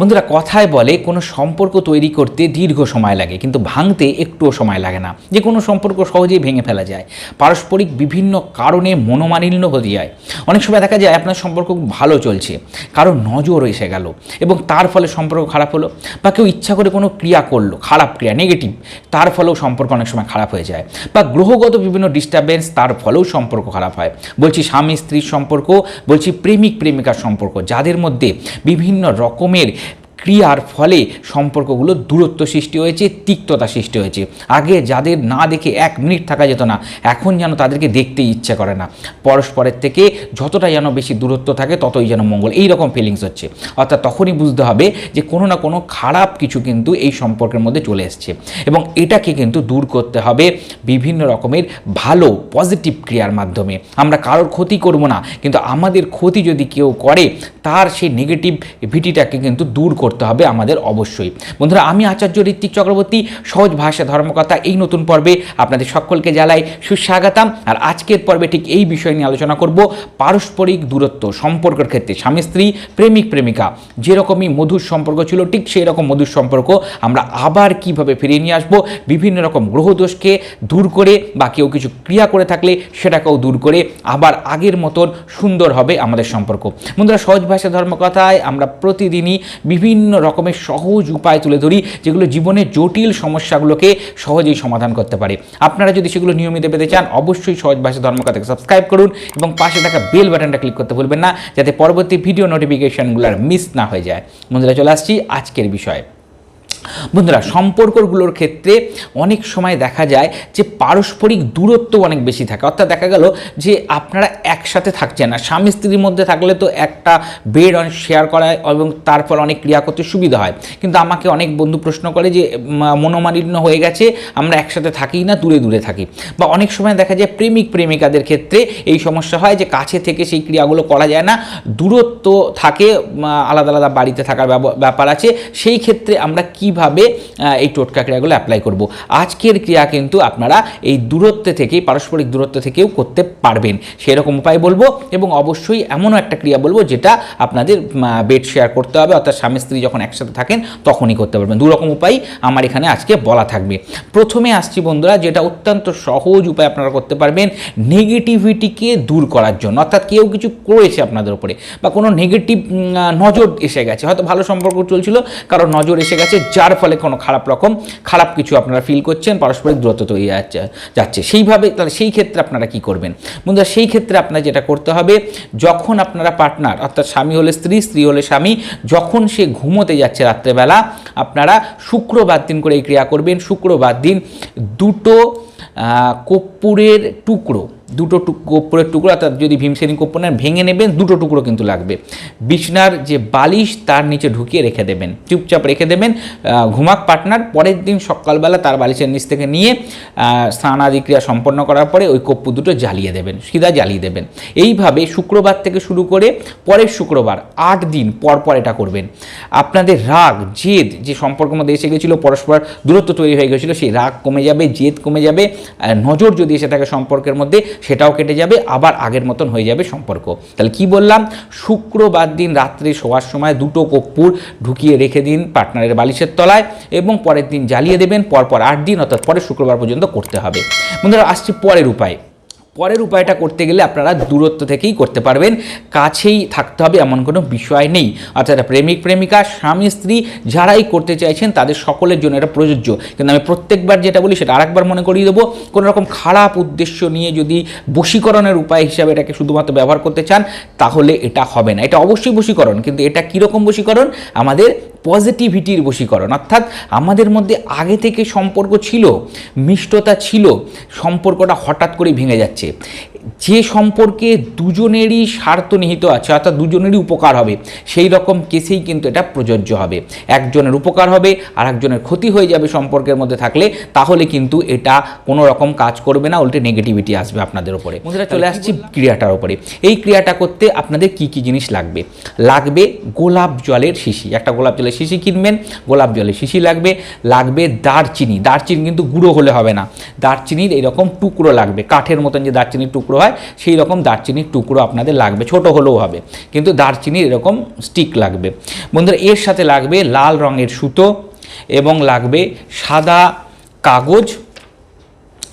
বন্ধুরা, কথায় বলে কোনো সম্পর্ক তৈরি করতে দীর্ঘ সময় লাগে, কিন্তু ভাঙতে একটুও সময় লাগে না। যে কোনো সম্পর্ক সহজেই ভেঙে ফেলা যায়। পারস্পরিক বিভিন্ন কারণে মনোমালিন্য হতে যায়। অনেক সময় দেখা যায় আপনার সম্পর্ক ভালো চলছে, কারও নজর এসে গেল, এবং তার ফলে সম্পর্ক খারাপ হলো, বা কেউ ইচ্ছা করে কোনো ক্রিয়া করল, খারাপ ক্রিয়া নেগেটিভ তার ফলেও সম্পর্ক অনেক সময় খারাপ হয়ে যায়, বা গ্রহগত বিভিন্ন ডিস্টারবেন্স তার ফলেও সম্পর্ক খারাপ হয়। বলছি স্বামী স্ত্রীর সম্পর্ক, বলছি প্রেমিক প্রেমিকার সম্পর্ক, যাদের মধ্যে বিভিন্ন রকমের ক্রিয়ার ফলে সম্পর্কগুলো দূরত্ব সৃষ্টি হয়েছে, তিক্ততা সৃষ্টি হয়েছে। আগে যাদের না দেখে এক মিনিট থাকা যেত না, এখন যেন তাদেরকে দেখতে ইচ্ছে করে না। পরস্পরের থেকে যতটা যেন বেশি দূরত্ব থাকে, ততই যেন মঙ্গল। এই রকম ফিলিংস হচ্ছে। অর্থাৎ তখনই বুঝতে হবে যে কোনো না কোনো খারাপ কিছু কিন্তু এই সম্পর্কের মধ্যে চলে এসছে। এবং এটাকে কিন্তু দূর করতে হবে বিভিন্ন রকমের ভালো পজিটিভ ক্রিয়ার মাধ্যমে। আমরা কারোর ক্ষতি করব না, কিন্তু আমাদের ক্ষতি যদি কেউ করে, তার সেই নেগেটিভ ভিটিটাকে কিন্তু দূর করতে হবে আমাদের অবশ্যই। বন্ধুরা, আমি আচার্য ঋত্বিক চক্রবর্তী, সহজ ভাষা, ধর্মকথা এই নতুন পর্বে আপনাদের সকলকে জানাই সুস্বাগতম। আর আজকের পর্বে ঠিক এই বিষয় নিয়ে আলোচনা করব, পারস্পরিক দূরত্ব, সম্পর্কের ক্ষেত্রে। স্বামী, স্ত্রী, প্রেমিক, প্রেমিকা, যেরকমই মধুর সম্পর্ক ছিল, ঠিক সেই রকম মধুর সম্পর্ক আমরা আবার কীভাবে ফিরিয়ে নিয়ে আসব, বিভিন্ন রকম গ্রহদোষকে দূর করে বা কেউ কিছু ক্রিয়া করে থাকলে সেটাকেও দূর করে আবার আগের মতন সুন্দর হবে আমাদের সম্পর্ক। বন্ধুরা, সহজ ভাষা, ধর্মকথায় আমরা প্রতিদিনই বিভিন্ন রকমের সহজ উপায় তুলে ধরি, যেগুলো জীবনের জটিল সমস্যাগুলোকে সহজেই সমাধান করতে পারে। আপনারা যদি সেগুলো নিয়মিত পেতে চান, অবশ্যই সহজ ভাষা ধর্মকথাকে সাবস্ক্রাইব করুন এবং পাশে থাকা বেল বাটনটা ক্লিক করতে ভুলবেন না, যাতে পরবর্তী ভিডিও নোটিফিকেশনগুলো আর মিস না হয়ে যায়। বন্ধুরা, চলে আসছি আজকের বিষয়ে। বন্ধুরা, সম্পর্কগুলোর ক্ষেত্রে অনেক সময় দেখা যায় যে পারস্পরিক দূরত্ব অনেক বেশি থাকে। অর্থাৎ দেখা গেল যে আপনারা একসাথে থাকছেন না স্বামী স্ত্রীর মধ্যে থাকলে তো একটা বেড অনেক শেয়ার করা এবং তারপর অনেক ক্রিয়া করতে সুবিধা হয়। কিন্তু আমাকে অনেক বন্ধু প্রশ্ন করে যে মনোমালিন্য হয়ে গেছে, আমরা একসাথে থাকি না, দূরে দূরে থাকি? বা অনেক সময় দেখা যায় প্রেমিক প্রেমিকাদের ক্ষেত্রে এই সমস্যা হয় যে কাছে থেকে সেই ক্রিয়াগুলো করা যায় না, দূরত্ব থাকে আলাদা আলাদা বাড়িতে থাকার ব্যাপার আছে। সেই ক্ষেত্রে আমরা কীভাবে এই টোটকা ক্রিয়াগুলো অ্যাপ্লাই করব। আজকের ক্রিয়া কিন্তু আপনারা এই দূরত্ব থেকেই, পারস্পরিক দূরত্ব থেকেও করতে পারবেন। সেরকম উপায় বলব এবং অবশ্যই এমনও একটা ক্রিয়া বলব যেটা আপনাদের বেড শেয়ার করতে হবে। অর্থাৎ স্বামী স্ত্রী যখন একসাথে থাকেন, তখনই করতে পারবেন। দুরকম উপায় আমার এখানে আজকে বলা থাকবে। প্রথমে আসছি বন্ধুরা, যেটা অত্যন্ত সহজ উপায় আপনারা করতে পারবেন নেগেটিভিটিকে দূর করার জন্য। অর্থাৎ কেউ কিছু করেছে আপনাদের উপরে, বা কোনো নেগেটিভ নজর এসে গেছে। হয়তো ভালো সম্পর্ক চলছিল, কারও নজর এসে গেছে যার ফলে কোনো খারাপ রকম, খারাপ কিছু আপনারা ফিল করছেন, পারস্পরিক দূরত্ব তৈরি যাচ্ছে যাচ্ছে। সেইভাবে তাহলে সেই ক্ষেত্রে আপনারা কি করবেন? বন্ধুরা, সেই ক্ষেত্রে আপনার যেটা করতে হবে, যখন আপনারা পার্টনার অর্থাৎ স্বামী হলে স্ত্রী স্ত্রী হলে স্বামী, যখন সে ঘুমোতে যাচ্ছে রাত্রেবেলা, আপনারা শুক্রবার দিন করে এই ক্রিয়া করবেন। শুক্রবার দিন দুটো কর্পূরের টুকরো দুটো টুক কর্পূরের টুকরো অর্থাৎ যদি ভীমসেনি কর্পূর নেন ভেঙে নেবেন দুটো টুকরো কিন্তু লাগবে। বিছনার যে বালিশ তার নিচে ঢুকিয়ে রেখে দেবেন। চুপচাপ রেখে দেবেন। ঘুমাক পার্টনার পরের দিন সকালবেলা তার বালিশের নিচ থেকে নিয়ে আহ, স্নান আদি ক্রিয়া সম্পন্ন করার পরে ওই কর্পূর দুটো জ্বালিয়ে দেবেন সিধা জ্বালিয়ে দেবেন। এইভাবে শুক্রবার থেকে শুরু করে পরের শুক্রবার আট দিন পর পর এটা করবেন। আপনাদের রাগ জেদ যে সম্পর্কের মধ্যে এসে গেছিল পরস্পর দূরত্ব তৈরি হয়ে গেছিল সেই রাগ কমে যাবে জেদ কমে যাবে। নজর যদি এসে থাকে সম্পর্কের মধ্যে সেটাও কেটে যাবে, আবার আগের মতন হয়ে যাবে সম্পর্ক। তাহলে কি বললাম? শুক্রবার দিন রাত্রে শোয়ার সময় দুটো কপ্পুর ঢুকিয়ে রেখে দিন পার্টনারের বালিশের তলায় এবং পরের দিন জ্বালিয়ে দেবেন, পরপর আট দিন, অর্থাৎ পরের শুক্রবার পর্যন্ত করতে হবে। বন্ধুরা, আসছি পরের উপায়। পরের উপায়টা করতে গেলে আপনারা দূরত্ব থেকেই করতে পারবেন। কাছেই থাকতে হবে এমন কোনো বিষয় নেই। অর্থাৎ প্রেমিক, প্রেমিকা, স্বামী, স্ত্রী যারাই করতে চাইছেন তাদের সকলের জন্য এটা প্রযোজ্য। কিন্তু আমি প্রত্যেকবার যেটা বলি সেটা আরেকবার মনে করিয়ে দেবো। কোনো রকম খারাপ উদ্দেশ্য নিয়ে যদি বশীকরণের উপায় হিসাবে এটাকে শুধুমাত্র ব্যবহার করতে চান, তাহলে এটা হবে না। এটা অবশ্যই বশীকরণ, কিন্তু এটা কীরকম বশীকরণ? আমাদের পজিটিভিটির বশীকরণ। অর্থাৎ আমাদের মধ্যে আগে থেকে সম্পর্ক ছিল, মিষ্টতা ছিল, সম্পর্কটা হঠাৎ করে ভেঙে যাচ্ছে। হয়েছে যে সম্পর্কে দুজনেরই স্বার্থ নিহিত আছে অর্থাৎ দুজনেরই উপকার হবে সেই রকম কেসেই কিন্তু এটা প্রযোজ্য হবে। একজনের উপকার হবে আর একজনের ক্ষতি হয়ে যাবে সম্পর্কের মধ্যে থাকলে তাহলে কিন্তু এটা কোনো রকম কাজ করবে না উল্টে নেগেটিভিটি আসবে আপনাদের উপরে। বন্ধুরা চলে আসছি ক্রিয়াটার উপরে। এই ক্রিয়াটা করতে আপনাদের কি কি জিনিস লাগবে? লাগবে গোলাপ জলের শিশি। একটা গোলাপ জলের শিশি কিনবেন গোলাপ জলের শিশি লাগবে লাগবে দারচিনি। দারচিনি কিন্তু গুঁড়ো হলে হবে না। দারচিনির এরকম টুকরো লাগবে কাঠের মতন যে দারচিনির টুকরো টুকরো হয় সেই রকম দারচিনির টুকরো আপনাদের লাগবে, ছোট হলেও হবে। কিন্তু দারচিনির এরকম স্টিক লাগবে। বন্ধুরা, এর সাথে লাগবে লাল রঙের সুতো এবং লাগবে সাদা কাগজ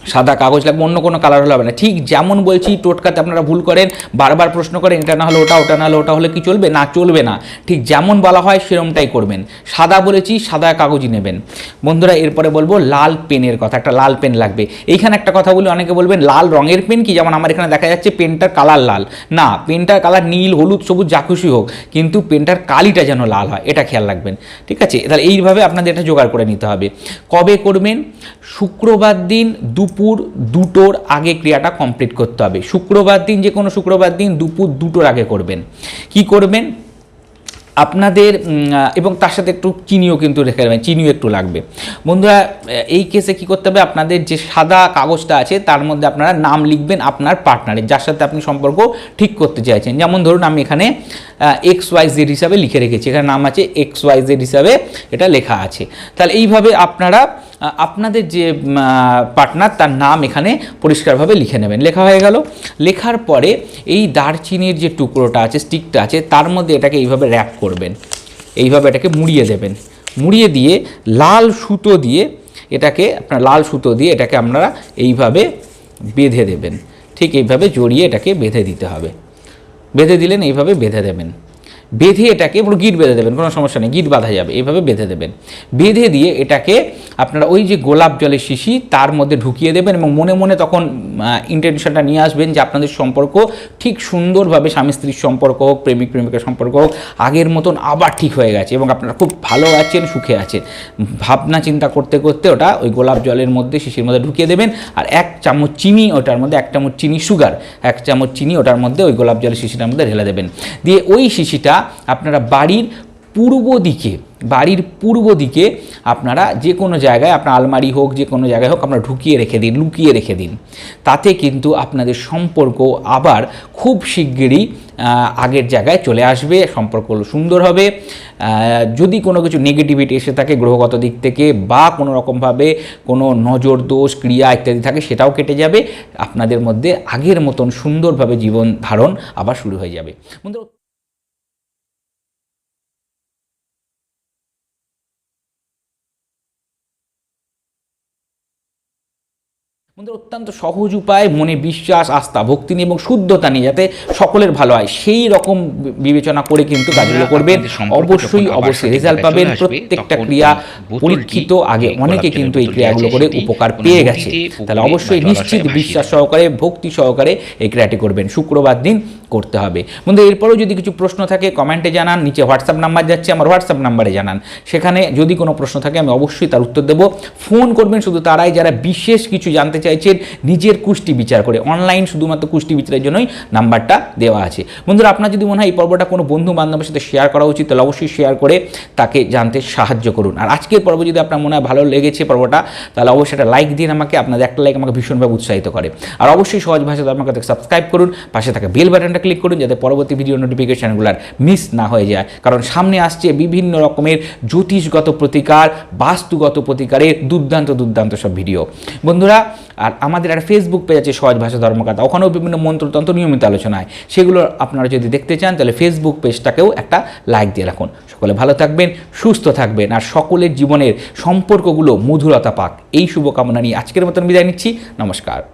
সাদা কাগজ লাগবে, অন্য কোনো কালার হলে হবে না। ঠিক যেমন বলছি, টোটকাতে আপনারা ভুল করেন, বারবার প্রশ্ন করেন, এটা না হলে ওটা ওটা না হলে ওটা হলে কি চলবে? না চলবে না। ঠিক যেমন বলা হয়, সেরমটাই করবেন। সাদা বলেছি, সাদা কাগজই নেবেন। বন্ধুরা, এরপরে বলব, লাল পেনের কথা, একটা লাল পেন লাগবে। এইখানে একটা কথা বলি, অনেকে বলবেন, লাল রঙের পেন কি? যেমন আমার এখানে দেখা যাচ্ছে, পেনটার কালার লাল। না, পেনটার কালার নীল, হলুদ, সবুজ, যা খুশি হোক, কিন্তু পেনটার কালিটা যেন লাল হয়, এটা খেয়াল রাখবেন। ঠিক আছে? তাহলে এইভাবে আপনাদের এটা জোগাড় করে নিতে হবে। কবে করবেন? শুক্রবার দিন দুপুর দুটোর আগে ক্রিয়াটা কমপ্লিট করতে হবে। শুক্রবার দিন, যে কোনো শুক্রবার দিন দুপুর দুটোর আগে করবেন। কি করবেন? আপনাদের এবং তার সাথে একটু চিনিও কিন্তু রেখে দেবেন, চিনিও একটু লাগবে। বন্ধুরা এই কেসে কি করতে হবে? আপনাদের যে সাদা কাগজটা আছে, তার মধ্যে আপনারা নাম লিখবেন আপনার পার্টনারের যার সাথে আপনি সম্পর্ক ঠিক করতে চাইছেন। যেমন ধরুন, আমি এখানে এক্স ওয়াই জেড হিসাবে লিখে রেখেছি। এখানে নাম আছে এক্স ওয়াই জেড হিসাবে এটা লেখা আছে। তাহলে এইভাবে আপনারা আপনাদের যে পার্টনার, তার নাম এখানে পরিষ্কারভাবে লিখে নেবেন। লেখা হয়ে গেল। লেখার পরে এই দারচিনির যে টুকরোটা আছে স্টিকটা আছে, তার মধ্যে এটাকে এইভাবে র্যাপ করবেন। এইভাবে এটাকে মুড়িয়ে দেবেন। মুড়িয়ে দিয়ে লাল সুতো দিয়ে এটাকে, আপনার লাল সুতো দিয়ে এটাকে আপনারা এইভাবে বেঁধে দেবেন। ঠিক এইভাবে জড়িয়ে এটাকে বেঁধে দিতে হবে। বেঁধে দিলেন, এইভাবে বেঁধে দেবেন। বেঁধে এটাকে পুরো গিট বেঁধে দেবেন, কোনো সমস্যা নেই, গিট বাঁধা যাবে এইভাবে বেঁধে দেবেন। বেঁধে দিয়ে এটাকে আপনারা ওই যে গোলাপ জলের শিশি, তার মধ্যে ঢুকিয়ে দেবেন এবং মনে মনে তখন ইন্টেনশনটা নিয়ে আসবেন যে আপনাদের সম্পর্ক ঠিক সুন্দরভাবে স্বামী স্ত্রীর সম্পর্ক হোক, প্রেমিক প্রেমিকের সম্পর্ক হোক, আগের মতন আবার ঠিক হয়ে গেছে এবং আপনারা খুব ভালো আছেন, সুখে আছেন। ভাবনা চিন্তা করতে করতে ওটা ওই গোলাপ জলের মধ্যে, শিশির মধ্যে ঢুকিয়ে দেবেন আর এক চামচ চিনি ওটার মধ্যে, এক চামচ চিনি সুগার এক চামচ চিনি ওটার মধ্যে ওই গোলাপ জলের শিশিটার মধ্যে ঢেলে দেবেন। দিয়ে ওই শিশিটা আপনারা বাড়ির পূর্ব দিকে, বাড়ির পূর্ব দিকে আপনারা যে কোনো জায়গায়, আপনার আলমারি হোক, যে কোনো জায়গায় হোক, আপনারা ঢুকিয়ে রেখে দিন, লুকিয়ে রেখে দিন। তাতে কিন্তু আপনাদের সম্পর্ক আবার খুব শিগগিরই আগের জায়গায় চলে আসবে, সম্পর্ক সুন্দর হবে। যদি কোনো কিছু নেগেটিভিটি এসে থাকে গ্রহগত দিক থেকে বা কোনো রকমভাবে কোনো নজর, দোষ, ক্রিয়া ইত্যাদি থাকে, সেটাও কেটে যাবে। আপনাদের মধ্যে আগের মতন সুন্দরভাবে জীবন ধারণ আবার শুরু হয়ে যাবে। বন্ধুরা অত্যন্ত সহজ উপায় মনে বিশ্বাস আস্থা ভক্তি নিয়ে এবং শুদ্ধতা নিয়ে যাতে সকলের ভালো হয়। সেই রকম বিবেচনা করে কিন্তু কাজগুলো করবেন। অবশ্যই অবশ্যই রেজাল্ট পাবেন। প্রত্যেকটা ক্রিয়া পরীক্ষিত আগে অনেকে কিন্তু এই ক্রিয়াগুলো করে উপকার পেয়ে গেছে। তাহলে অবশ্যই নিশ্চিত বিশ্বাস সহকারে ভক্তি সহকারে এই ক্রিয়াটি করবেন। শুক্রবার দিন করতে হবে। বন্ধু এরপরেও যদি কিছু প্রশ্ন থাকে কমেন্টে জানান। নিচে হোয়াটসঅ্যাপ নাম্বার যাচ্ছে আমার হোয়াটসঅ্যাপ নাম্বারে জানান। সেখানে যদি কোনো প্রশ্ন থাকে আমি অবশ্যই তার উত্তর দেবো। ফোন করবেন শুধু তারাই যারা বিশেষ কিছু জানতে চাইছেন নিজের কুষ্টি বিচার করে। অনলাইন শুধুমাত্র কুষ্টি বিচারের জন্যই নাম্বারটা দেওয়া আছে। বন্ধুরা, আপনার যদি মনে হয় এই পর্বটা কোনো বন্ধু বান্ধবের সাথে শেয়ার করা উচিত, তাহলে অবশ্যই শেয়ার করে তাকে জানতে সাহায্য করুন। আর আজকের পর্ব যদি আপনার মনে হয় ভালো লেগেছে পর্বটা, তাহলে অবশ্যই একটা লাইক দিন আমাকে আপনাদের একটা লাইক আমাকে ভীষণভাবে উৎসাহিত করে। আর অবশ্যই সহজ ভাষাতে আমাকে সাবস্ক্রাইব করুন, পাশে থাকা বেল বাটনটা ক্লিক করুন, যাতে পরবর্তী ভিডিও নোটিফিকেশানগুলোর মিস না হয়ে যায়। কারণ সামনে আসছে বিভিন্ন রকমের জ্যোতিষগত প্রতিকার, বাস্তুগত প্রতিকারের দুর্দান্ত দুর্দান্ত সব ভিডিও বন্ধুরা আর আমাদের আর ফেসবুক পেজ আছে, সহজ ভাষা ধর্মকথা। ওখানেও বিভিন্ন মন্ত্রতন্ত্র নিয়মিত আলোচনা হয়। সেগুলো আপনারা যদি দেখতে চান, তাহলে ফেসবুক পেজটাকেও একটা লাইক দিয়ে রাখুন। সকলে ভালো থাকবেন, সুস্থ থাকবেন, আর সকলের জীবনের সম্পর্কগুলো মধুরতা পাক। এই শুভকামনা নিয়ে আজকের মতন বিদায় নিচ্ছি। নমস্কার।